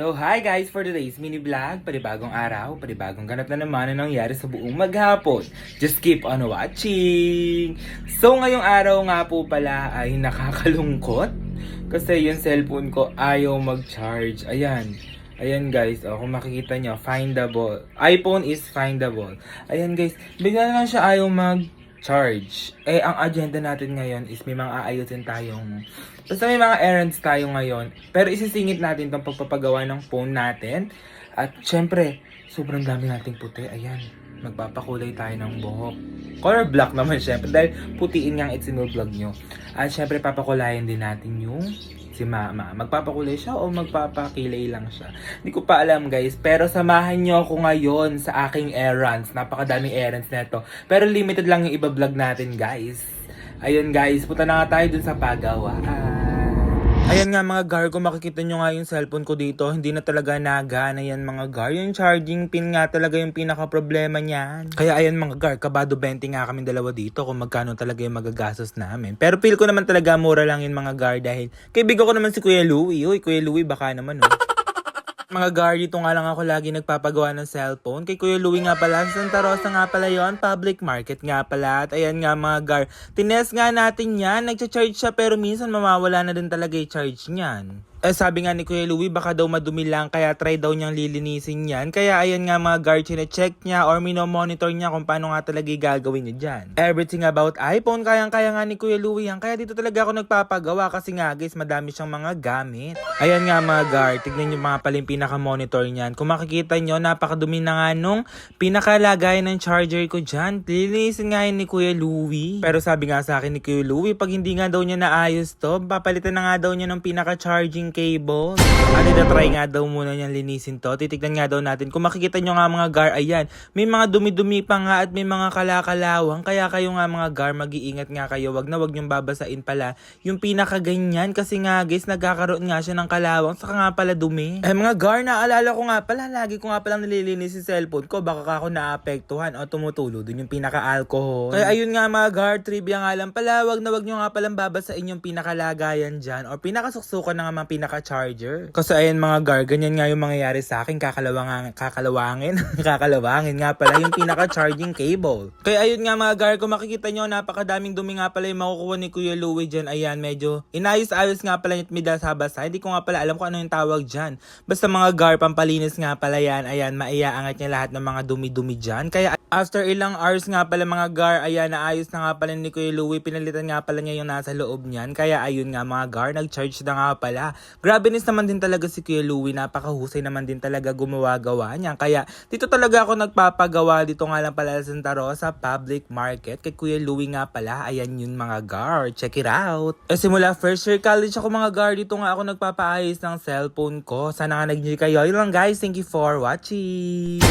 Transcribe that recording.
So, hi guys! For today's mini vlog, panibagong araw, panibagong ganap na naman na nangyari sa buong maghapon. Just keep on watching! So, ngayong araw nga po pala ay nakakalungkot kasi yung cellphone ko ayaw mag-charge. Ayan. Ayan guys, oh, kung makikita nyo, findable. iPhone is findable. Ayan guys, bigla na lang siya ayaw mag-charge. Eh, ang agenda natin ngayon is may mga aayusin tayong... Basta may mga errands tayo ngayon. Pero isisingit natin tong pagpapagawa ng phone natin. At syempre, sobrang dami nating puti. Ayan, magpapakulay tayo ng buhok. Color black naman syempre. Dahil putiin nga ang vlog nyo. At syempre, papakulayan din natin yung si mama. Magpapakulay siya o magpapakilay lang siya. Hindi ko pa alam guys. Pero samahan nyo ako ngayon sa aking errands. Napakadaming errands neto. Pero limited lang yung iba-vlog natin guys. Ayun guys, punta na nga tayo dun sa pagawaan. Ayan nga mga gar, kung makikita nyo nga yung cellphone ko dito, hindi na talaga nagana yan mga gar. Yung charging pin nga talaga yung pinaka-problema niyan. Kaya ayan mga gar, kabado 20 nga kami dalawa dito kung magkano talaga yung magagastos namin. Pero feel ko naman talaga mura lang yung mga gar dahil kaibigan ko naman si Kuya Louie. Uy, Kuya Louie, baka naman oh. Mga guard, dito nga lang ako lagi nagpapagawa ng cellphone. Kay Kuya Louie nga pala, sa Santa Rosa nga pala yon public market nga pala. At ayan nga mga guard, tinest nga natin yan, nagcha-charge siya pero minsan mamawala na din talaga yung charge niyan. Eh sabi nga ni Kuya Louie, baka daw madumi lang kaya try daw niyang lilinisin yan. Kaya ayan nga mga guard, check niya or monitor niya kung paano nga talaga gagawin niya dyan. Everything about iPhone, kayang-kaya nga ni Kuya Louie yan. Kaya dito talaga ako nagpapagawa kasi nga guys, madami siyang mga gamit. Ayan nga mga guard, tignan niyo mga pala yung pinaka-monitor niyan. Kung makikita niyo, napakadumi na nga nung pinakalagay ng charger ko dyan. Lilinisin nga yun ni Kuya Louie. Pero sabi nga sa akin ni Kuya Louie, pag hindi nga daw niya naayos to, papalitan na nga daw niya ng pinaka-charging cable. At try nga daw muna niyang linisin to. Titignan nga daw natin. Kung makikita nyo nga mga gar, ayan, may mga dumi-dumi pa nga at may mga kalakalawang. Kaya kayo nga mga gar, mag-iingat nga kayo. Wag na wag niyong babasain pala yung pinakaganyan. Kasi nga guys, nagkakaroon nga siya ng kalawang. Saka nga pala dumi. Eh mga gar, naalala ko nga pala, lagi ko nga palang nililinis si cellphone ko. Baka ka ako naapektuhan o tumutulo dun yung pinaka-alcohol. Kaya ayun nga mga gar, trivia nga lang pala. Wag na wag nyo nga palang babasain yung pinakalagayan dyan. Or pinakasuksukan na nga mga pinaka-charger. Kasi ayun mga gar, ganyan nga yung mangyayari sa akin. Kakalawang, kakalawangin. kakalawangin nga pala yung pinaka-charging cable. Kaya ayun nga mga gar, kung makikita nyo, napakadaming dumi nga pala yung makukuha ni Kuya Louie dyan. Ayan, medyo inayos-ayos nga pala yung midal sa. Hindi ko nga pala alam kung ano yung tawag dyan. Basta mga gar, pampalinis nga pala yan. Ayan, maiaangat niya lahat ng mga dumi-dumi dyan. Kaya after ilang hours nga pala mga gar, ayan, naayos na nga pala ni Kuya Louie. Pinalitan nga pala niya yung nasa loob niyan. Kaya ayun nga mga gar, nag-charge na nga pala. Grabe nis naman din talaga si Kuya Louie. Napakahusay naman din talaga gumawa-gawa niya. Kaya dito talaga ako nagpapagawa. Dito nga lang pala sa Santa Rosa Public Market. Kay Kuya Louie nga pala. Ayan yun mga gar. Check it out. Eh simula first year college ako mga gar. Dito nga ako nagpapaayos ng cellphone ko. Sana nga nag kayo. Yun lang guys. Thank you for watching.